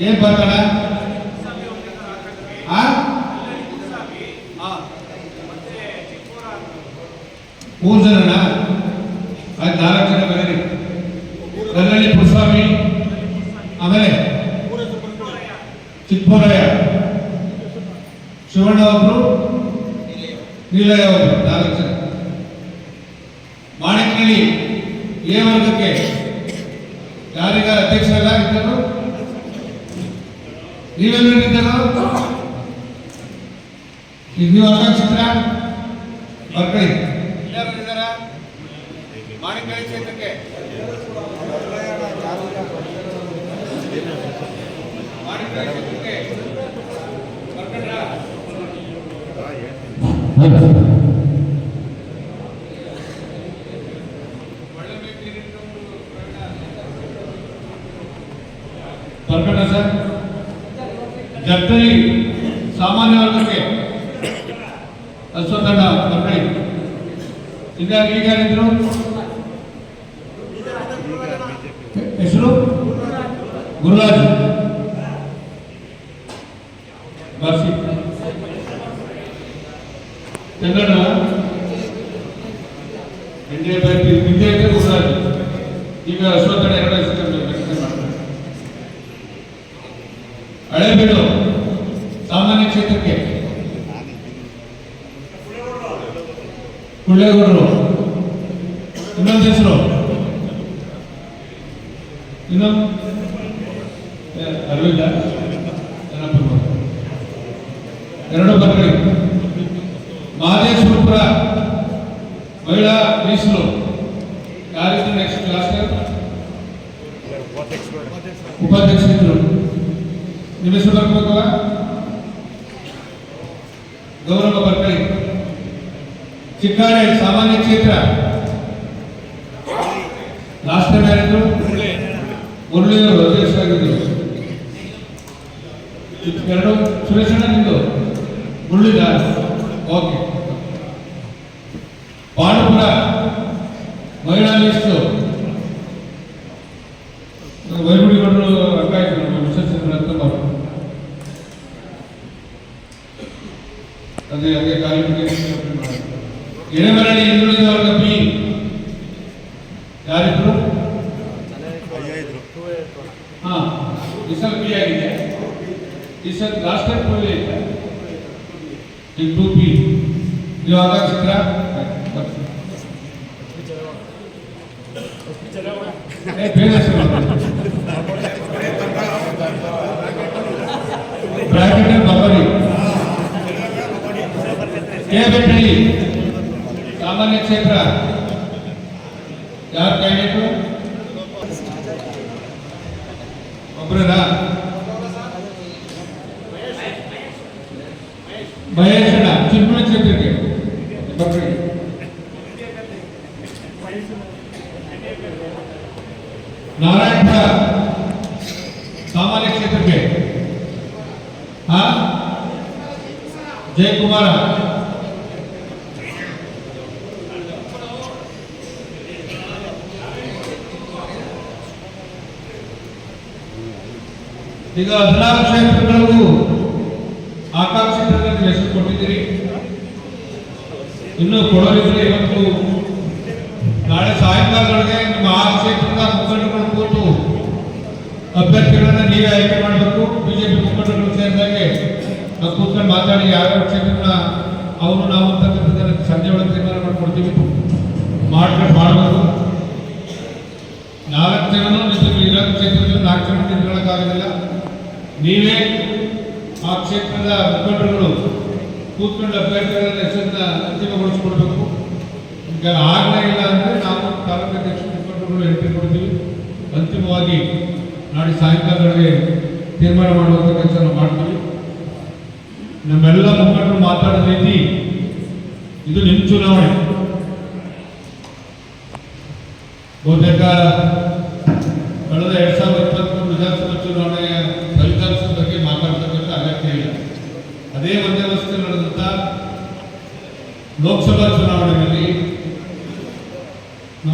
ಏನ್ ಬರ್ತಾಳ ಆ ಆ. ಮೂರು ಜನನ ಆಯ್ತು ನಾಲ್ಕು ಜನ ಬರೀರಿ ಕಲ್ಲಳ್ಳಿ ಪುರುಸ್ವಾಮಿ ಚಿಕ್ಕಪುರಯ್ಯ ಶಿವಣ್ಣ ಒಬ್ರು, ನೀಲಯ್ಯ ಒಬ್ರು, ನಾಲ್ಕು ಜನ. ಮಾಣಿಕ್ನಳ್ಳಿ, ಎ ವರ್ಗಕ್ಕೆ. ಯಾರಿಗ ಅಧ್ಯಕ್ಷರಾಗಿದ್ದರು ಇದ್ದರು ನೀವೆಲ್ಲ ಇದ್ದರು ಈಗ ನೀವು ಯಾರು ಇದ್ದಾರ ಮಾಣಿಕ್ನಳ್ಳಿ ಕ್ಷೇತ್ರಕ್ಕೆ. ಮಾಣಿಕ್ನಳ್ಳಿ ಕ್ಷೇತ್ರಕ್ಕೆ ಬರ್ಕೊಂಡ್ರಾ? ಬರ್ಕೊಂಡ ಸರ್ ಜಗತ್ತಲ್ಲಿ ಸಾಮಾನ್ಯ ವರ್ಗಕ್ಕೆ ಅಶ್ವತ್ಥಣ್ಣ ಬರ್ಕೊಳ್ಳಿ ಈಗ ಈಗ ಯಾರಿದ್ರು ಹೆಸರು ಗುರುರಾಜ್ ಕನ್ನಡ? ಇಂಡಿಯಾ ಬ್ಯಾಂಕ್ ವಿದ್ಯಾರ್ಥಿ ಈಗ ಅಶ್ವತ್ಥಣ್ಣ ಎರಡು ಹೆಸರು ಮಾಡ್ತಾರೆ. ಹಳೇಬೀಡು ಸಾಮಾನ್ಯ ಕ್ಷೇತ್ರಕ್ಕೆ. ಕುಳ್ಳೇಗೌಡರು. ಇನ್ನೊಂದು ಹೆಸರು. ಇನ್ನೊಂದು? ಅರವಿಂದ? ಎರಡು ಬರ್ರಿ ಮಹದೇಶ್ವರಪುರ ಮಹಿಳಾ ಮೀಸಲು ಯಾರಿದ್ರು ನೆಕ್ಸ್ಟ್ ಕ್ಲಾಸ್ ಉಪಾಧ್ಯಕ್ಷರಿದ್ರು ನಿಮ್ಮ ಹೆಸರು ಬರ್ಬೇಕಲ್ಲ ಗೌರವ ಬರ್ಕಳಿ ಚಿಕ್ಕಾಡೆ ಸಾಮಾನ್ಯ ಕ್ಷೇತ್ರ ಲಾಸ್ಟ್ ಟೈಮ್ ಯಾರಿದ್ರು ಮುರಳಿ ಅವರು ಅಧ್ಯಕ್ಷರಾಗಿದ್ದರು ಎರಡು ಸುರೇಶಣ್ಣ ನಿಂದು ಮುರಳಿದ ಓಕೆ ಮಹಿಳಾ ಲಿಸ್ಟು ವೈಗುಡಿಗೌಡರು ಅಕ್ಕ ಇದ್ರು ಅವರು ಅದೇ ಹಾಗೆ ಕ್ವಾಲಿಫಿಕೇಶನ್ ಎಳೆಮರಳಿ ಹಿಂದುಳಿದ ವರ್ಗ ಬಿ. ಯಾರಿದ್ರು? ಹಾ ಈ ಸಲ ಬಿ ಈ ಸಲ ಲಾಸ್ಟ್ ಟೈಮ್ ಟೂ ಎ ಈಗ ಬಿ. ನೀವು ಆಗ ಬೇರೆ ಹೆಸರು ಬ್ರಾಕೆಟ್ ಬಬ್ಬರಿ ಕೆ ಬೆಟ್ಟಳ್ಳಿ ಸಾಮಾನ್ಯ ಕ್ಷೇತ್ರ ಯಾರು ಕ್ಯಾಂಡಿಡೇಟು ಒಬ್ಬರನಾ ಮಹೇಶಣ್ಣ ಚಿಕ್ಕಮಗಳೂರು ಕ್ಷೇತ್ರಕ್ಕೆ ಬರ್ರಿ ನಾರಾಯಣಪುರ. ಸಾಮಾನ್ಯ ಕ್ಷೇತ್ರಕ್ಕೆ. ಹಾ? ಜಯಕುಮಾರ. ಈಗ ಹದಿನಾರು ಕ್ಷೇತ್ರಗಳಿಗೂ ಆಕಾಂಕ್ಷಿತರಿಗೆ ಹೆಸರು ಕೊಟ್ಟಿದ್ದೀರಿ. ಇನ್ನೂ ಕೊಡೋರಿದ್ರೆ ಇವತ್ತು ನಾಳೆ ಸಾಯಂಕಾಲದೊಳಗೆ ನಿಮ್ಮ ಆ ಕ್ಷೇತ್ರದ ಮುಖಂಡರುಗಳು ಕೂತು ಅಭ್ಯರ್ಥಿಗಳನ್ನ ನೀವೇ ಆಯ್ಕೆ ಮಾಡಬೇಕು. ಬಿಜೆಪಿ ಮುಖಂಡರುಗಳು ಸೇರಿದಾಗೆ ನಾವು ಕೂತ್ಕೊಂಡು ಮಾತಾಡಿ ಯಾವ್ಯಾವ ಕ್ಷೇತ್ರಗಳ ಅವರು ನಾವು ಅಂತಕ್ಕಂಥದ್ದನ್ನು ಸಂಜೆ ಒಳಗೆ ತೀರ್ಮಾನ ಮಾಡ್ಕೊಡ್ತೀವಿ ಮಾಡ್ಕೊಂಡು ಮಾಡಬೇಕು. ನಾಲ್ಕು ಜನನು ನಿಜಕ್ಕೂ ಇರೋ ಕ್ಷೇತ್ರದಲ್ಲಿ ನಾಲ್ಕು ಜನ ನಿಂತ್ಕೊಳ್ಳೋಕ್ಕಾಗೋದಿಲ್ಲ ನೀವೇ ಆ ಕ್ಷೇತ್ರದ ಮುಖಂಡರುಗಳು ಕೂತ್ಕೊಂಡು ಅಭ್ಯರ್ಥಿಗಳ ಹೆಸರನ್ನ ಅಂತಿಮಗೊಳಿಸ್ಕೊಡ್ಬೇಕು. ಈಗ ಆಗಲೇ ಇಲ್ಲ ಅಂದರೆ ನಾವು ತಾಲೂಕು ಅಧ್ಯಕ್ಷ ಮುಖಂಡರುಗಳು ಎಂಟ್ರಿ ಕೊಡ್ತೀವಿ. ಅಂತಿಮವಾಗಿ ನಾಳೆ ಸಾಯಂಕಾಲದೊಳಗೆ ತೀರ್ಮಾನ ಮಾಡುವಂಥ ಕೆಲಸ ಮಾಡ್ತೀವಿ. ನಮ್ಮೆಲ್ಲ ಮುಖಂಡರು ಮಾತಾಡೋ ರೀತಿ ಇದು ನಿಮ್ಮ ಚುನಾವಣೆ. ಬಹುತೇಕ ಕಳೆದ ಎರಡ್ ಸಾವಿರದ ವಿಧಾನಸಭಾ ಚುನಾವಣೆಯ ಫಲಿತಾಂಶದ ಬಗ್ಗೆ ಮಾತಾಡ್ತಕ್ಕಂಥ ಅಗತ್ಯ ಇಲ್ಲ. ಅದೇ ವರ್ಷದಲ್ಲಿ ನಡೆದಂಥ ಲೋಕಸಭಾ ಚುನಾವಣೆಯಲ್ಲಿ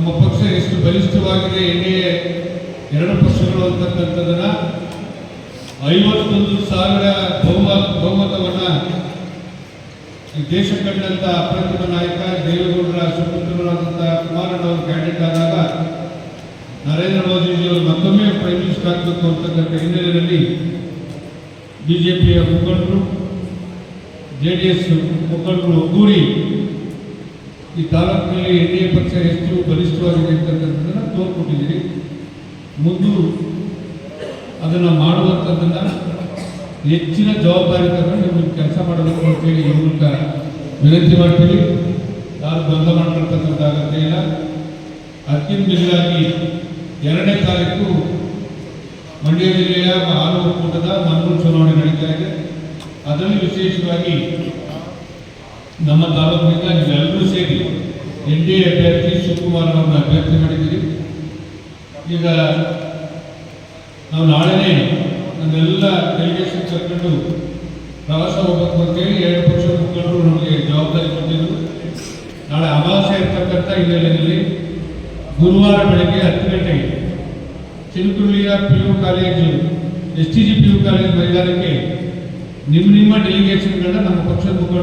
ನಮ್ಮ ಪಕ್ಷ ಎಷ್ಟು ಬಲಿಷ್ಠವಾಗಿದೆ ಎಣ್ಣೆ ಎರಡು ಪಕ್ಷಗಳು ಅಂತಕ್ಕಂಥದ್ದನ್ನ ಐವತ್ತೊಂದು ಸಾವಿರ ಬಹುಮ, ಬಹುಮತವನ್ನು ದೇಶ ಕಂಡಂತ ಅಪ್ರತಿಮ ನಾಯಕ ದೇವೇಗೌಡರ ಸುಪುತ್ರರಾದಂತಹ ಕುಮಾರಣ್ಣವರು ಕ್ಯಾಂಡಿಡೇಟ್ ಆದಾಗ ನರೇಂದ್ರ ಮೋದಿಜಿಯವರು ಮತ್ತೊಮ್ಮೆ ಪ್ರೈಮ್ ಮಿನಿಸ್ಟರ್ ಆಗಬೇಕು ಅಂತಕ್ಕಂಥ ಹಿನ್ನೆಲೆಯಲ್ಲಿ ಪಿಯ ಮುಖಂಡರು, ಜೆ ಡಿ ಎಸ್ ಮುಖಂಡರು ಒಗ್ಗೂಡಿ ಈ ತಾಲೂಕಿನಲ್ಲಿ ಎನ್ ಡಿ ಎ ಪಕ್ಷ ಎಷ್ಟು ಬಲಿಷ್ಠವಾಗಿದೆ ಅಂತಕ್ಕಂಥದ್ದನ್ನು ತೋರ್ಕೊಟ್ಟಿದ್ದೀರಿ. ಮುಂದು ಅದನ್ನು ಮಾಡುವಂಥದ್ದನ್ನು ಹೆಚ್ಚಿನ ಜವಾಬ್ದಾರಿ ತಗೊಂಡು ನೀವು ಕೆಲಸ ಮಾಡಬೇಕು ಅಂತೇಳಿ ಈ ಮೂಲಕ ವಿನಂತಿ ಮಾಡ್ತೀವಿ. ಯಾರು ಅಗತ್ಯ ಇಲ್ಲ. ಅತ್ಯಂತ ಮಿಗಿಲಾಗಿ ಎರಡನೇ ತಾರೀಕು ಮಂಡ್ಯ ಜಿಲ್ಲೆಯ ಆಲೂರು ಕೂಟದ ಮಾರ್ಗ ಚುನಾವಣೆ ನಡೀತಾ ಇದೆ. ಅದರಲ್ಲಿ ವಿಶೇಷವಾಗಿ ನಮ್ಮ ತಾಲೂಕಿನಿಂದ ನೀವೆಲ್ಲರೂ ಸೇರಿ ಎನ್ ಡಿ ಎ ಅಭ್ಯರ್ಥಿ ಶಿವಕುಮಾರ್ ಅವರನ್ನ ಅಭ್ಯರ್ಥಿ ಮಾಡಿದ್ದೀರಿ. ಈಗ ನಾವು ನಾಳೆನೇ ನಮ್ಮೆಲ್ಲ ಡೆಲಿಗೇಷನ್ ಕರ್ಕೊಂಡು ಪ್ರವಾಸ ಹೋಗಬೇಕು ಅಂತೇಳಿ ಎರಡು ಪಕ್ಷದ ಮುಖಂಡರು ನಮಗೆ ಜವಾಬ್ದಾರಿ ಕೊಟ್ಟಿದ್ದರು ನಾಳೆ ಅಮಾವಾಸ್ಯ ಇರ್ತಕ್ಕಂಥ ಹಿನ್ನೆಲೆಯಲ್ಲಿ ಗುರುವಾರ ಬೆಳಗ್ಗೆ ಹತ್ತು ಗಂಟೆಗೆ ಚಿನ್ಕುರ್ಲಿಯ P U college, S T G P U college ಮೈದಾನಕ್ಕೆ ನಿಮ್ಮ ನಿಮ್ಮ ಡೆಲಿಗೇಷನ್ಗಳನ್ನ ನಮ್ಮ ಪಕ್ಷದ ಮುಖಂಡರು